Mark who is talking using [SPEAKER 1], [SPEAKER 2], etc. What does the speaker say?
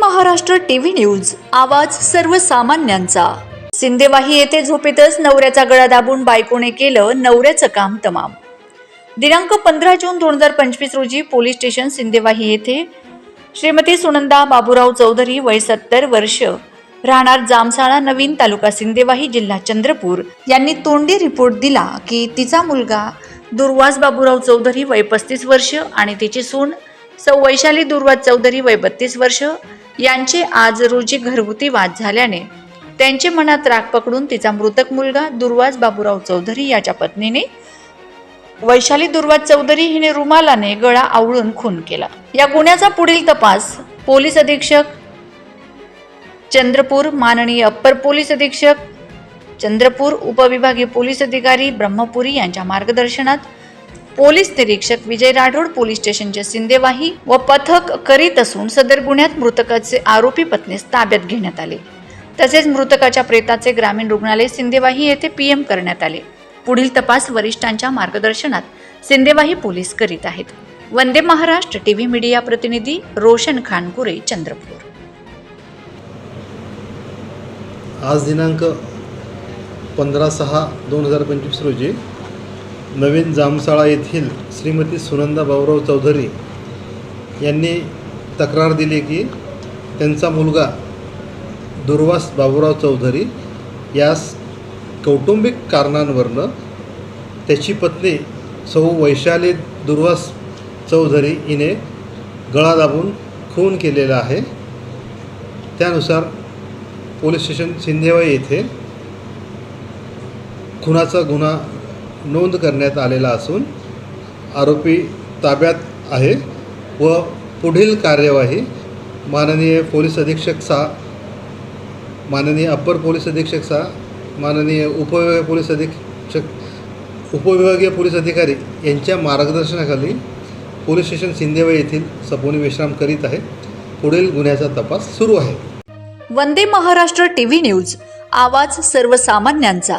[SPEAKER 1] Maharashtra TV news. आवाज सर्वसामान्यांचा. सिंदेवाही येथे झोपेतच नवऱ्याचा गळा दाबून बायकोने केलं नवऱ्याचं काम तमाम. दिनांक पंधरा जून दोन हजार पंचवीस रोजी पोलीस स्टेशन सिंदेवाही येथे श्रीमती सुनंदा बाबूराव चौधरी वय सत्तर वर्ष राहणार जामसाळा नवीन तालुका सिंदेवाही जिल्हा चंद्रपूर. यांनी तोंडी रिपोर्ट दिला की तिचा मुलगा दुर्वास बाबूराव चौधरी वय पस्तीस वर्ष आणि तिची सून सौ वैशाली दुर्वास चौधरी वय बत्तीस वर्ष यांचे आज रोजी घरगुती वाद झाल्याने त्यांचे मनात राग पकडून तिचा मृतक मुलगा दुर्वास बाबूराव चौधरी याच्या पत्नीने वैशाली दुर्वाज चौधरी हिने रुमालाने गळा आवळून खून केला. या गुन्ह्याचा पुढील तपास पोलीस अधीक्षक चंद्रपूर माननीय अप्पर पोलीस अधीक्षक चंद्रपूर उपविभागीय पोलीस अधिकारी ब्रह्मपुरी यांच्या मार्गदर्शनात पोलीस निरीक्षक विजय राठोड पोलीस स्टेशनचे सिंदेवाही व पथक करीत असून सदर गुन्ह्यात मृतकाचे आरोपी पत्नीस ताब्यात घेण्यात आले. तसेच मृतकाच्या प्रेताचे ग्रामीण रुग्णालय सिंदेवाही येथे पीएम करण्यात आले. पुढील तपास वरिष्ठांच्या मार्गदर्शनात सिंदेवाही पोलीस करीत आहेत. वंदे महाराष्ट्र टीव्ही मीडिया प्रतिनिधी रोशन खानपुरे चंद्रपूर.
[SPEAKER 2] आज दिनांक पंधरा सहा दोन हजार पंचवीस रोजी नवीन जामसाळा येथील श्रीमती सुनंदा बाबुराव चौधरी यांनी तक्रार दिली की त्यांचा मुलगा दुर्वास बाबूराव चौधरी यास कौटुंबिक कारणांवरनं त्याची पत्नी सौ वैशाली दुर्वास चौधरी हिने गळा दाबून खून केलेला आहे. त्यानुसार पोलीस स्टेशन सिंधेवाई येथे खुनाचा गुन्हा नोंद करण्यात आलेला असून आरोपी ताब्यात आहे व पुढील कार्यवाही माननीय पोलीस अधीक्षक सा माननीय अप्पर पोलीस अधीक्षक सा माननीय उपविभागीय पोलीस अधीक्षक उपविभागीय पोलीस अधिकारी यांच्या मार्गदर्शनाखाली पोलीस स्टेशन सिंधेवाई येथील सपोनी विश्राम करीत आहे. पुढील गुन्ह्याचा तपास सुरू आहे.
[SPEAKER 1] वंदे महाराष्ट्र टीव्ही न्यूज आवाज सर्वसामान्यांचा.